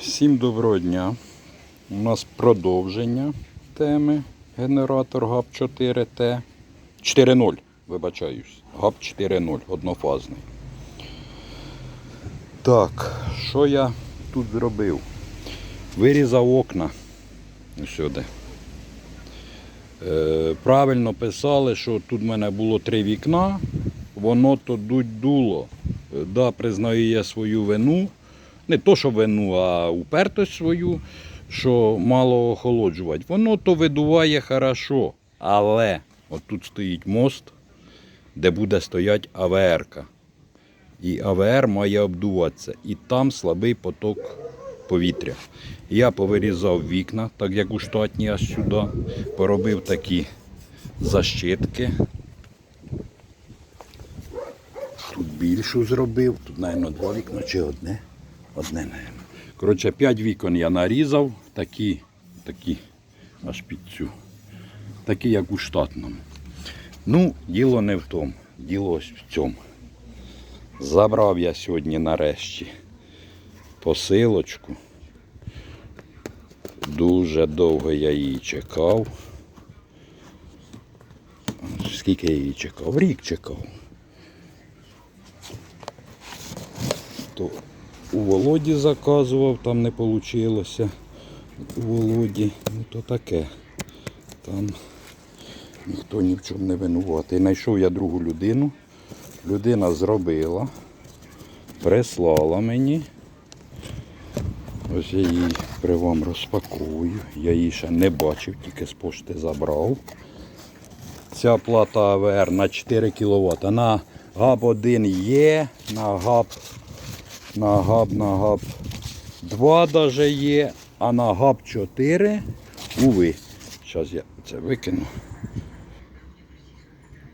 Всім доброго дня. У нас продовження теми генератор ГАП 4Т. 4.0, вибачаюсь. ГАП 4.0, однофазний. Так, що я тут зробив? Вирізав окна сюди. Е, правильно писали, що тут в мене було три вікна, воно то дуть дуло. Е, Да, признаю я свою вину. Не то, що вину, а упертость свою, що мало охолоджувати. Воно то видуває хорошо. Але от тут стоїть мост, де буде стояти АВР-ка. І АВР має обдуватися. І там слабий поток повітря. Я повирізав вікна, так як у штатні аж сюди. Поробив такі защитки. Тут більшу зробив, тут, мабуть, два вікна чи одне. Одне. Коротше, п'ять вікон я нарізав, такі, такі, аж під цю. Такі, як у штатному. Ну, діло не в тому, діло ось в цьому. Забрав я сьогодні нарешті посилочку. Дуже довго я її чекав. Скільки я її чекав? Рік чекав. То у Володі заказував, там не вийшло. У Володі, ну то таке. Там ніхто ні в чому не винуватий. Знайшов я другу людину. Людина зробила, прислала мені. Ось я її при вам розпаковую. Я її ще не бачив, тільки з пошти забрав. Ця плата АВР на 4 кВт. На ГАП 1 є, на ГАП, на ГАП, на ГАП 2 даже є, а на ГАП 4 уви. Зараз я це викину.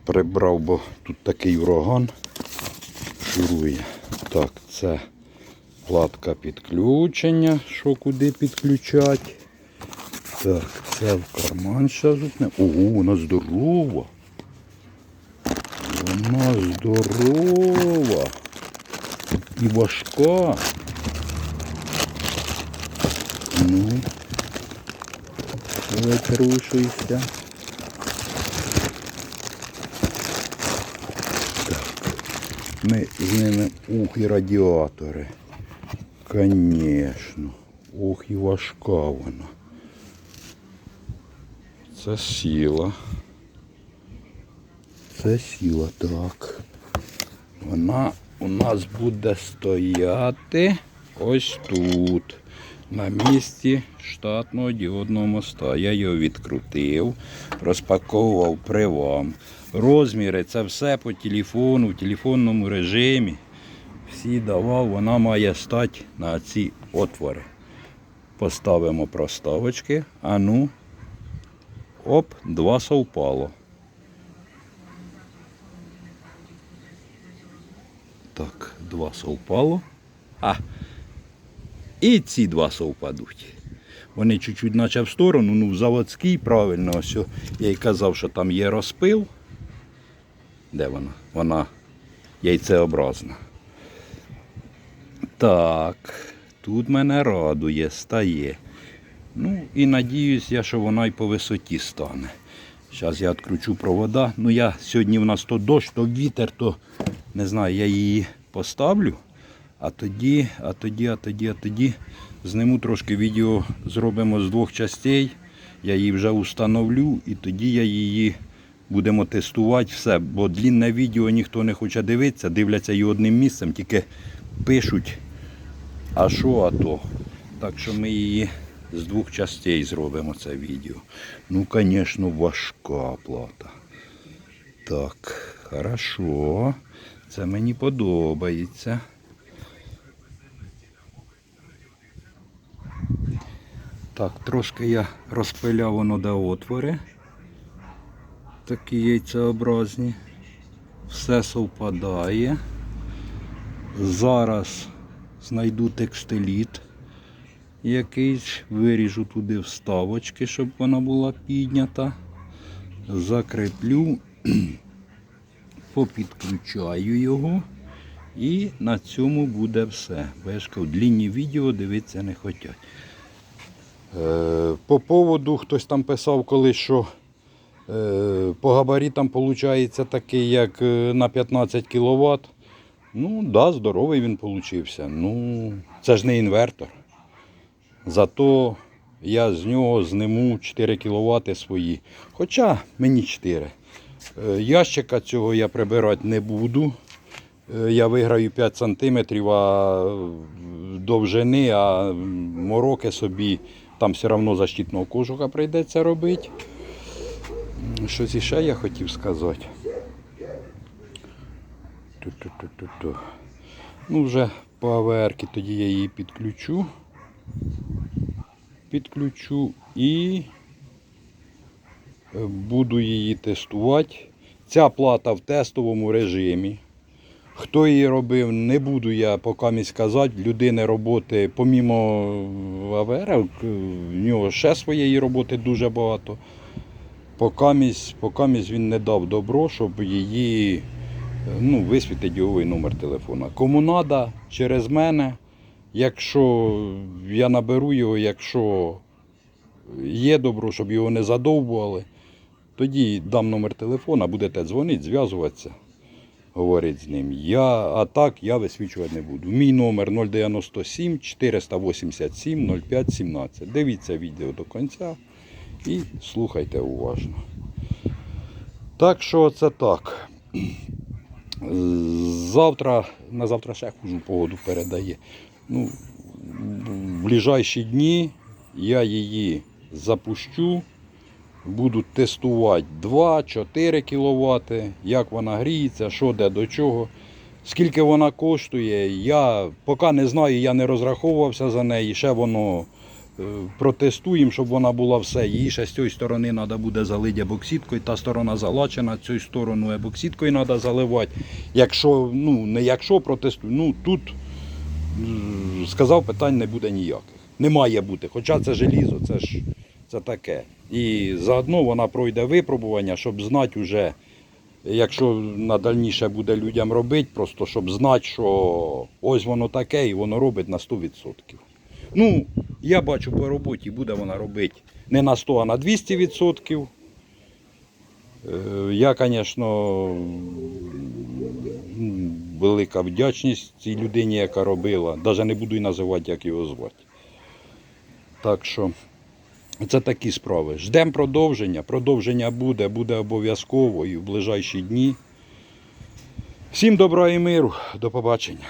Прибрав, бо тут такий ураган шурує. Так, це платка підключення, що куди підключати. Так, це в карман зараз утне. Ого, вона здорова. Вона здорова. І важка. Ну, викрушуйся. Ми з ними ух і радіатори. Конечно. Ох і важка вона. Це сіла. Це сіла, так. Вона у нас буде стояти ось тут. На місці штатного діодного моста. Я його відкрутив, розпаковував при вам. Розміри це все по телефону, в телефонному режимі. Всі давав, вона має стати на ці отвори. Поставимо проставочки. А ну, оп, два совпало. Так, два совпало. А, і ці два совпадуть. Вони чуть-чуть наче в сторону, ну в заводський, правильно, ось я й казав, що там є розпил. Де вона? Вона яйцеобразна. Так, тут мене радує, стає. Ну і надіюсь я, що вона й по висоті стане. Зараз я відкручу провода. Ну я сьогодні в нас то дощ, то вітер, то не знаю, я її поставлю. А тоді, а тоді, а тоді, а тоді зниму трошки відео, зробимо з двох частей. Я її вже установлю і тоді я її будемо тестувати все. Бо длінне відео ніхто не хоче дивитися, дивляться її одним місцем, тільки пишуть, а що, а то. Так що ми її з двох частей зробимо це відео. Ну, звісно, важка плата. Так, хорошо. Це мені подобається. Так, трошки я розпиляв воно до отвори. Такі яйцеобразні. Все совпадає. Зараз знайду текстиліт якийсь, виріжу туди вставочки, щоб вона була піднята. Закріплю, попідключаю його І на цьому буде все. Бо я ж кажу, длінні відео дивитися не хочуть. Е, по поводу хтось там писав колись, що е, по габаритам виходить такий, як е, на 15 кВт. Ну, да, здоровий він получився. Ну, це ж не інвертор. Зато я з нього зниму 4 кВт свої. Хоча мені 4. Е, Ящика цього я прибирати не буду. Е, Я виграю 5 см а е, довжини, а мороки собі там все одно защитного кожуха прийдеться робити. Щось іще я хотів сказати. Ту-ту-ту-ту-ту. Ну, вже по тоді я її підключу. Підключу і буду її тестувати. Ця плата в тестовому режимі. Хто її робив, не буду я поки сказати. Людини роботи, помімо АВР, в нього ще своєї роботи дуже багато. Покамість, він не дав добро, щоб її ну, висвітити діговий номер телефона. Кому треба, через мене. Якщо я наберу його, якщо є добро, щоб його не задовбували, тоді дам номер телефона, будете дзвонити, зв'язуватися, говорити з ним. Я, а так я висвічувати не буду. Мій номер 097 487 05 17. Дивіться відео до кінця і слухайте уважно. Так що це так. Завтра, на завтра ще хужу погоду передає. Ну, в ближайші дні я її запущу, буду тестувати 2-4 кВт, як вона гріється, що де до чого. Скільки вона коштує, я поки не знаю, я не розраховувався за неї. Ще воно е, протестуємо, щоб вона була все. Її ще з цієї сторони треба буде залити ебокситкою, та сторона залачена, цю сторону ебокситкою треба заливати. Якщо, ну не якщо протестую, ну тут сказав, питань не буде ніяких. Не має бути. Хоча це желізо, це ж це таке. І заодно вона пройде випробування, щоб знати вже, якщо на дальніше буде людям робити, просто щоб знати, що ось воно таке і воно робить на 100%. Ну, я бачу по роботі, буде вона робити не на 100, а на 200%. Е, Я, звісно, велика вдячність цій людині, яка робила. Навіть не буду і називати, як його звати. Так що це такі справи. Ждемо продовження. Продовження буде, буде обов'язково і в ближайші дні. Всім добра і миру. До побачення.